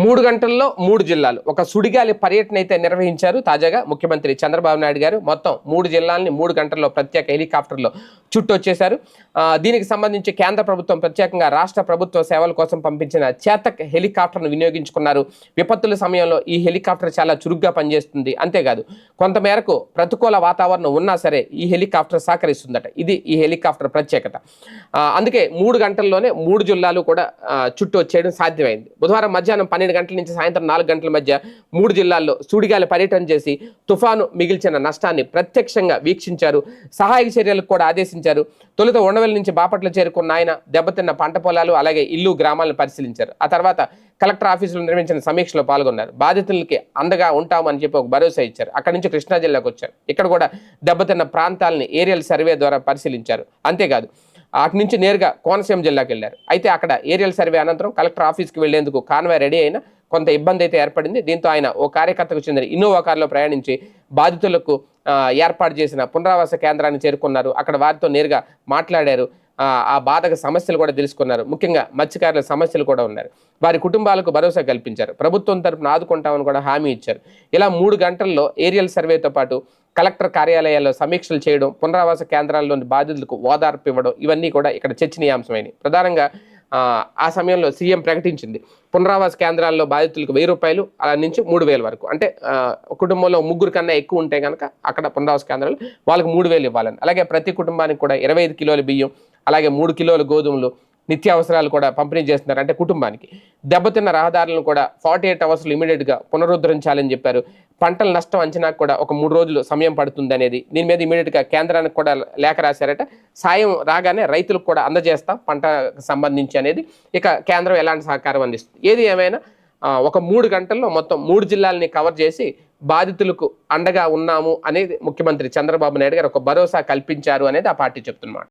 మూడు గంటల్లో మూడు జిల్లాలు. ఒక సుడిగాలి పర్యటన అయితే నిర్వహించారు తాజాగా ముఖ్యమంత్రి చంద్రబాబు నాయుడు గారు. మొత్తం మూడు జిల్లాల్ని మూడు గంటల్లో ప్రత్యేక హెలికాప్టర్లో చుట్టొచ్చేశారు. దీనికి సంబంధించి కేంద్ర ప్రభుత్వం ప్రత్యేకంగా రాష్ట్ర ప్రభుత్వ సేవల కోసం పంపించిన చేతక్ హెలికాప్టర్ను వినియోగించుకున్నారు. విపత్తుల సమయంలో ఈ హెలికాప్టర్ చాలా చురుగ్గా పనిచేస్తుంది. అంతేకాదు కొంతమేరకు ప్రతికూల వాతావరణం ఉన్నా సరే ఈ హెలికాప్టర్ సహకరిస్తుందట. ఇది ఈ హెలికాప్టర్ ప్రత్యేకత. అందుకే మూడు గంటల్లోనే మూడు జిల్లాలు కూడా చుట్టూ వచ్చేయడం సాధ్యమైంది. బుధవారం మధ్యాహ్నం పన్నెండు గంటల నుంచి సాయంత్రం నాలుగు గంటల మధ్య మూడు జిల్లాల్లో సూడిగాలి పర్యటన చేసి తుఫాను మిగిల్చిన నష్టాన్ని ప్రత్యక్షంగా వీక్షించారు. సహాయక చర్యలకు కూడా ఆదేశించారు. తొలుత ఉండవల్లి నుంచి బాపట్ల చేరుకున్న ఆయన దెబ్బతిన్న పంట పొలాలు అలాగే ఇల్లు గ్రామాలను పరిశీలించారు. ఆ తర్వాత కలెక్టర్ ఆఫీసులో నిర్వహించిన సమీక్షలో పాల్గొన్నారు. బాధితులకి అండగా ఉంటామని చెప్పి ఒక భరోసా ఇచ్చారు. అక్కడి నుంచి కృష్ణా జిల్లాకు వచ్చారు. ఇక్కడ కూడా దెబ్బతిన్న ప్రాంతాలని ఏరియల్ సర్వే ద్వారా పరిశీలించారు. అంతేకాదు అటు నుంచి నేరుగా కోనసీమ జిల్లాకి వెళ్ళారు. అయితే అక్కడ ఏరియల్ సర్వే అనంతరం కలెక్టర్ ఆఫీస్కి వెళ్ళేందుకు కాన్వాయ్ రెడీ అయిన కొంత ఇబ్బంది అయితే ఏర్పడింది. దీంతో ఆయన ఓ కార్యకర్తకు చెందిన ఇన్నోవా కారులో ప్రయాణించి బాధితులకు ఏర్పాటు చేసిన పునరావాస కేంద్రాన్ని చేరుకున్నారు. అక్కడ వారితో నేరుగా మాట్లాడారు. ఆ, బాధకు బాధక సమస్యలు కూడా తెలుసుకున్నారు. ముఖ్యంగా మత్స్యకారుల సమస్యలు కూడా ఉన్నారు. వారి కుటుంబాలకు భరోసా కల్పించారు. ప్రభుత్వం తరపున ఆదుకుంటామని కూడా హామీ ఇచ్చారు. ఇలా మూడు గంటల్లో ఏరియల్ సర్వేతో పాటు కలెక్టర్ కార్యాలయాల్లో సమీక్షలు చేయడం పునరావాస కేంద్రాల్లోని బాధితులకు ఓదార్పు ఇవ్వడం ఇవన్నీ కూడా ఇక్కడ చర్చనీయాంశమైనవి. ప్రధానంగా ఆ, సమయంలో సీఎం ప్రకటించింది. పునరావాస కేంద్రాల్లో బాధితులకు వెయ్యి రూపాయలు అలా నుంచి మూడు వేల వరకు. అంటే కుటుంబంలో ముగ్గురు కన్నా ఎక్కువ ఉంటే కనుక అక్కడ పునరావాస కేంద్రాలు వాళ్ళకి మూడు వేలు ఇవ్వాలని. అలాగే ప్రతి కుటుంబానికి కూడా ఇరవై ఐదు కిలోల బియ్యం అలాగే మూడు కిలోల గోధుమలు నిత్యావసరాలు కూడా పంపిణీ చేస్తున్నారు. అంటే కుటుంబానికి దెబ్బతిన్న రహదారులను కూడా ఫార్టీ ఎయిట్ అవర్స్లో ఇమీడియట్గా పునరుద్ధరించాలని చెప్పారు. పంటల నష్టం అంచనాకు కూడా ఒక మూడు రోజులు సమయం పడుతుంది అనేది దీని మీద ఇమీడియట్గా కేంద్రానికి కూడా లేఖ రాశారట. సాయం రాగానే రైతులకు కూడా అందజేస్తాం పంటకు సంబంధించి అనేది. ఇక కేంద్రం ఎలాంటి సహకారం అందిస్తుంది? ఏది ఏమైనా ఒక మూడు గంటల్లో మొత్తం మూడు జిల్లాలని కవర్ చేసి బాధితులకు అండగా ఉన్నాము అనేది ముఖ్యమంత్రి చంద్రబాబు నాయుడు గారు ఒక భరోసా కల్పించారు అనేది ఆ పార్టీ చెప్తున్నమాట